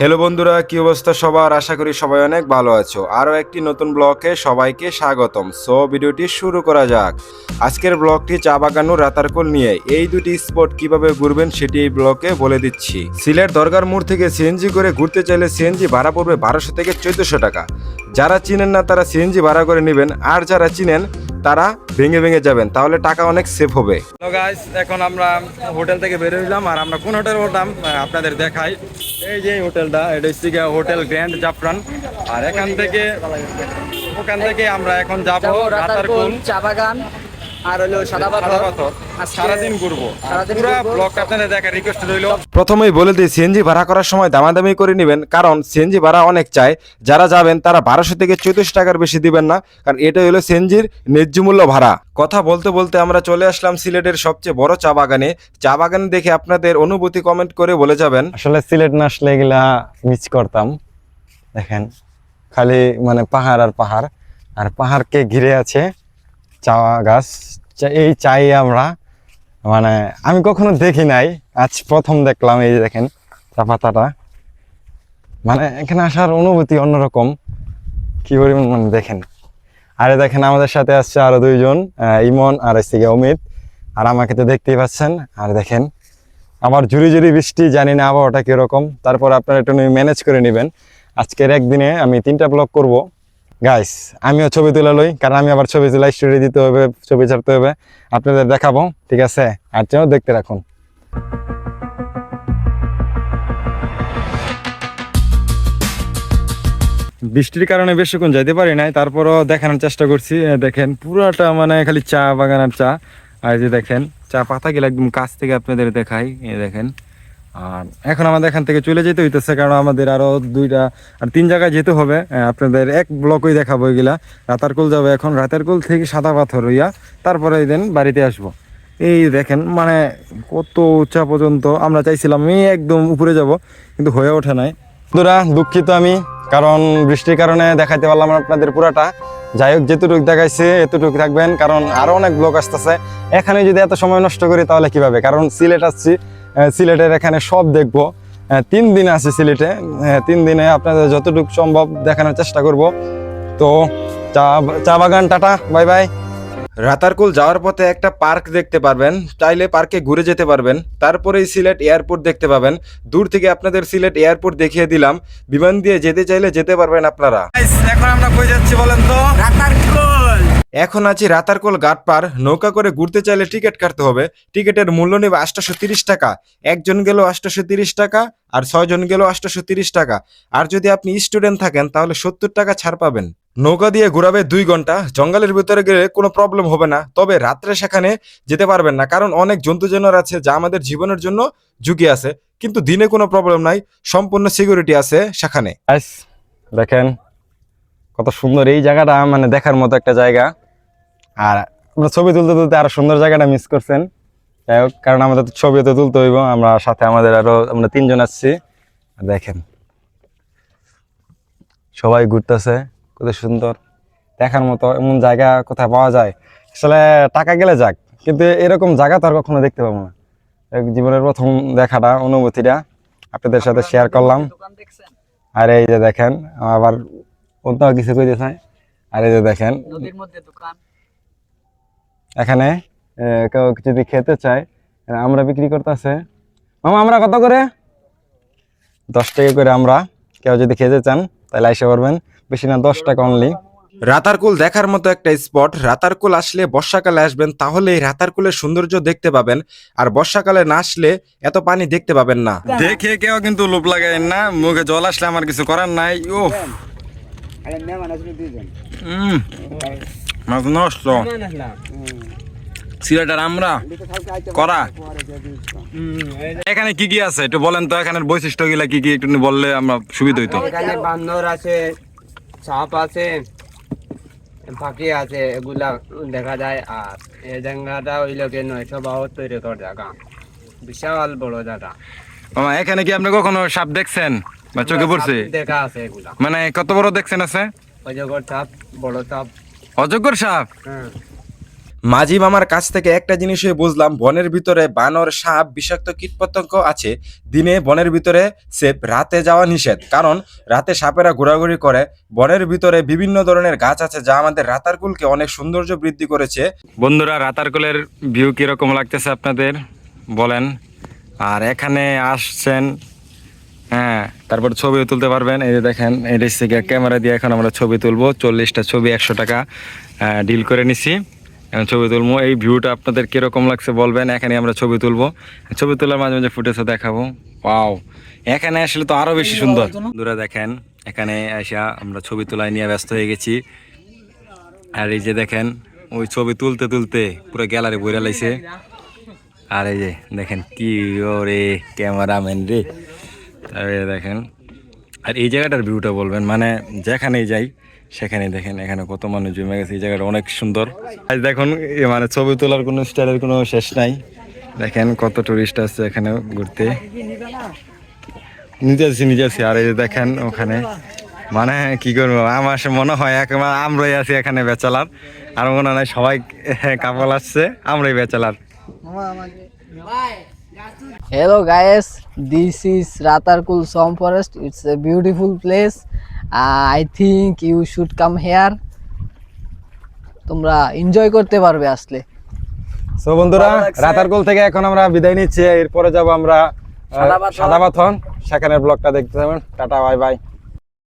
Hello বন্ধুরা, কি অবস্থা সবার? আশা করি সবাই অনেক ভালো আছো। আরও একটি নতুন ব্লকে সবাইকে স্বাগতম। সো, ভিডিওটি শুরু করা যাক। আজকের ব্লগটি চা বাগান ও রাতারকোল নিয়ে এই দুটি স্পট কীভাবে ঘুরবেন সেটি এই ব্লকে বলে দিচ্ছি। সিলেট দরগার মোড় থেকে সিএনজি করে ঘুরতে চাইলে সিএনজি ভাড়া পড়বে বারোশো থেকে চোদ্দশো টাকা। যারা চিনেন না তারা সিএনজি ভাড়া করে নেবেন আর যারা চিনেন তারা ভেঙে ভেঙে যাবেন তাহলে টাকা অনেক সেফ হবে। হ্যালো গাইস এখন আমরা হোটেল থেকে বেরিয়ে হইলাম আর আমরা কোন হোটেল উঠলাম? আপনাদের দেখাই। এই যে এই হোটেলটা এটা হচ্ছে গিয়ে হোটেল গ্র্যান্ড জাফরান আর এখান থেকে ওখান থেকে আমরা এখন যাব চা বাগান। আর হলো সাদা পাথর। সারাদিন ঘুরবো। পুরো ঘুরবো। আপনাদের দেখার রিকোয়েস্ট রইল। প্রথমেই বলে দিই সিএনজি ভাড়া করার সময় দামাদামি করে নেবেন কারণ সিএনজি ভাড়া অনেক চায়। যারা যাবেন তারা বারোশো থেকে চৌত্রিশ টাকার বেশি দিবেন না কারণ এটা হলো সিএনজির ন্যায্য মূল্য ভাড়া। কথা বলতে বলতে আমরা চলে আসলাম সিলেটের সবচেয়ে বড় চা বাগানে। চা বাগান দেখে আপনাদের অনুভূতি কমেন্ট করে বলে যাবেন। আসলে সিলেট না আসলে এগুলা মিস করতাম। দেখেন খালি মানে পাহাড় আর পাহাড়। আর পাহাড়কে ঘিরে আছে চা গাছ এই চাই আমরা। মানে আমি কখনো দেখি নাই। আজ প্রথম দেখলাম এই দেখেন, চা পাতাটা। মানে এখানে আসার অনুভূতি অন্যরকম। কি পরিমাণ মানে দেখেন। আরে দেখেন, আমাদের সাথে আসছে আরও দুইজন ইমন আর এসে অমিত। আর আমাকে তো দেখতেই পাচ্ছেন। আর দেখেন আবার ঝুরি ঝুরি বৃষ্টি, জানি না আবহাওয়াটা কীরকম। তারপর আপনারা একটু ম্যানেজ করে নেবেন। আজকের একদিনে আমি তিনটা ব্লগ করব। গাইস আমিও ছবি তুলে লই, কারণ আমি আবার ছবি তুলে স্টোরি দিতে হবে, ছবি ছাড়তে হবে। আপনাদের দেখাবো, ঠিক আছে? আর যেন দেখতে রাখুন। বৃষ্টির কারণে বেশিক্ষণ যাইতে পারি নাই, তারপরও দেখানোর চেষ্টা করছি। দেখেন, পুরাটা মানে খালি চা বাগান আর চা। আর যে দেখেন, চা পাতা গেলে একদম কাছ থেকে আপনাদের দেখাই। দেখেন আর এখন আমাদের এখান থেকে চলে যেতে হইতেছে, কারণ আমাদের আরও দুইটা আর তিন জায়গায় যেতে হবে। আপনাদের এক ব্লকই দেখাবো এগুলা। রাতারকুল যাব এখন। রাতারকুল থেকে সাদা পাথর হইয়া তারপরে দেন বাড়িতে আসব। এই দেখেন মানে কত উঁচা পর্যন্ত আমরা চাইছিলাম আমি একদম উপরে যাব, কিন্তু হয়ে ওঠে নাই। বন্ধুরা, দুঃখিত আমি, কারণ বৃষ্টির কারণে দেখাইতে পারলাম আপনাদের পুরাটা। যাই হোক যেটুকু দেখাইছে, এতটুকু থাকবেন, কারণ আরও অনেক ব্লগ আসতেছে। এখানে যদি এত সময় নষ্ট করি, তাহলে কীভাবে? কারণ সিলেট আসছি সিলেটের এখানে সব দেখব। তিন দিন আছি সিলেটে। তিন দিনে আপনাদের যতটুকু সম্ভব দেখানোর চেষ্টা করব। তো চা চা বাগান, টাটা, বাই বাই। রাতারকুল যাওয়ার পথে একটা পার্ক দেখতে পারবেন। চাইলে পার্কে ঘুরে যেতে পারবেন। তারপরেই সিলেট এয়ারপোর্ট দেখতে পাবেন। দূর থেকে আপনাদের সিলেট এয়ারপোর্ট দেখিয়ে দিলাম। বিমান দিয়ে যেতে চাইলে যেতে পারবেন আপনারা। এখন আমরা কই যাচ্ছি বলেন তো? রাতারকুল। এখন আছি রাতারকোল ঘাট পার, নৌকা করে ঘুরতে চাইলে টিকিট কাটতে হবে। টিকিটের মূল্য নেবে আটশোশো তিরিশ টাকা। একজন গেল আটশোশো তিরিশ টাকা আর ছয়জন গেল আটশোশো তিরিশ টাকা। আর যদি আপনি স্টুডেন্ট থাকেন, তাহলে সত্তর টাকা ছাড় পাবেন। নৌকা দিয়ে ঘোরাবে দুই ঘণ্টা, জঙ্গলের ভিতরে গেলে কোনো প্রবলেম হবে না। তবে রাত্রে সেখানে যেতে পারবেন না, কারণ অনেক জন্তু জানোয়ার আছে যা আমাদের জীবনের জন্য ঝুঁকি আছে। কিন্তু দিনে কোনো প্রবলেম নাই, সম্পূর্ণ সিকিউরিটি আছে সেখানে। দেখেন কত সুন্দর এই জায়গাটা মানে দেখার মতো একটা জায়গা। আর আমরা ছবি তুলতে তুলতে আরও সুন্দর জায়গাটা মিস করছেন। যাই হোক কারণ আমাদের তো ছবি তো তুলতে হইব আমরা সাথে আমাদের আরও আমরা তিনজন আসছি। দেখেন সবাই ঘুরতেছে কত সুন্দর। দেখার মতো এমন জায়গা কোথায় পাওয়া যায়। আসলে টাকা গেলে যাক কিন্তু এরকম জায়গা তো আর কখনো দেখতে পাবো না। জীবনের প্রথম দেখাটা অনুভূতিটা। আপনাদের সাথে শেয়ার করলাম। আর এই যে দেখেন আবার অন্য কিছু কইতে চাই আর এই যে দেখেন নদীর মধ্যে দোকান। এখানে কেউ যদি খেতে চায় আমরা বিক্রি করতেছে। মামা আমরা কত করে? দশ টাকা করে আমরা। কেউ যদি খেতে চান তাহলে আইসে পারবেন। বেশি না দশ টাকা অনলি রাতারকুল দেখার মতো একটা স্পট। রাতারকুল আসলে বর্ষাকালে আসবেন তাহলে এই রাতারকুলের সৌন্দর্য দেখতে পাবেন। আর বর্ষাকালে না আসলে এত পানি দেখতে পাবেন না। দেখে কেউ কিন্তু লোভ লাগায় না মুখে জল আসলে আমার কিছু করার নাই। ও মাছ নষ্ট। সিলেটার আমরা করা। এখানে কি কি আছে? একটু বলেন তো এখানের বৈশিষ্ট্যগুলা কি কি? একটু বললে আমরা সুবিধা হইতো। এখানে বান্দর আছে সাপ আছে পাখি আছে এগুলা দেখা যায়। আর এই জায়গাটা হইল কি নয়শো বাহাত্তর একর জায়গা। বিশাল বড় জায়গা। এখানে কি আপনি কখনো সাপ দেখছেন? বা চোখে পড়ছে? দেখা আছে এগুলা। মানে কত বড় দেখছেন আছে? অজগর সাপ বড় সাপ অজগর সাপ? হ্যাঁ। মাঝি মামার কাছ থেকে একটা জিনিসই বুঝলাম বনের ভিতরে বানর সাপ বিষাক্ত কীটপতঙ্গ আছে। দিনে বনের ভিতরে সেফ রাতে যাওয়া নিষেধ। কারণ রাতে সাপেরা ঘোরাঘুরি করে। বনের ভিতরে বিভিন্ন ধরনের গাছ আছে যা আমাদের রাতারকুলকে অনেক সৌন্দর্য বৃদ্ধি করেছে। বন্ধুরা রাতারকলের ভিউ কীরকম লাগতেছে আপনাদের? বলেন। আর এখানে আসছেন হ্যাঁ তারপর ছবিও তুলতে পারবেন। এই যে দেখেন এটা গিয়ে ক্যামেরা দিয়ে এখন আমরা ছবি তুলবো। চল্লিশটা ছবি একশো টাকা ডিল করে নিছি। এখন ছবি তুলবো। এই ভিউটা আপনাদের কীরকম লাগছে বলবেন, এখানে আমরা ছবি তুলবো। ছবি তোলার মাঝে মাঝে ফুটেজও দেখাবো। পাও এখানে আসলে তো আরও বেশি সুন্দর। বন্ধুরা দেখেন, এখানে এসে আমরা ছবি তোলায় নিয়ে ব্যস্ত হয়ে গেছি। আর এই যে দেখেন, ওই ছবি তুলতে তুলতে পুরো গ্যালারি বইরা লাইছে। আর এই যে দেখেন কি ওরে ক্যামেরাম্যান রে। দেখেন আর এই জায়গাটার ভিউটা বলবেন মানে যেখানেই যাই সেখানে দেখেন এখানে কত মানুষ জমে গেছে এই জায়গাটা অনেক সুন্দর। আজ দেখুন মানে ছবি তোলার কোনো স্টাইলের কোনো শেষ নাই। দেখেন কত টুরিস্ট আসছে এখানে ঘুরতে। নিজে আছি নিজে আছি। আর এই যে দেখেন ওখানে মানে কি করব আমার মনে হয় একেবারে আমরাই আছি এখানে বেচালার আর মনে হয় সবাই কাপল আসছে আমরাই bachelor Hello guys, this is Ratarkul swamp Forest. It's a beautiful place. Uh, I think you should come here. তোমরা এনজয় করতে পারবে আসলে সো বন্ধুরা। রাতারকুল থেকে এখন আমরা বিদায় নিচ্ছি এরপরে যাব আমরা সাদাবাথন। সেখানে ব্লগটা দেখতে যাবেন টাটা বাই বাই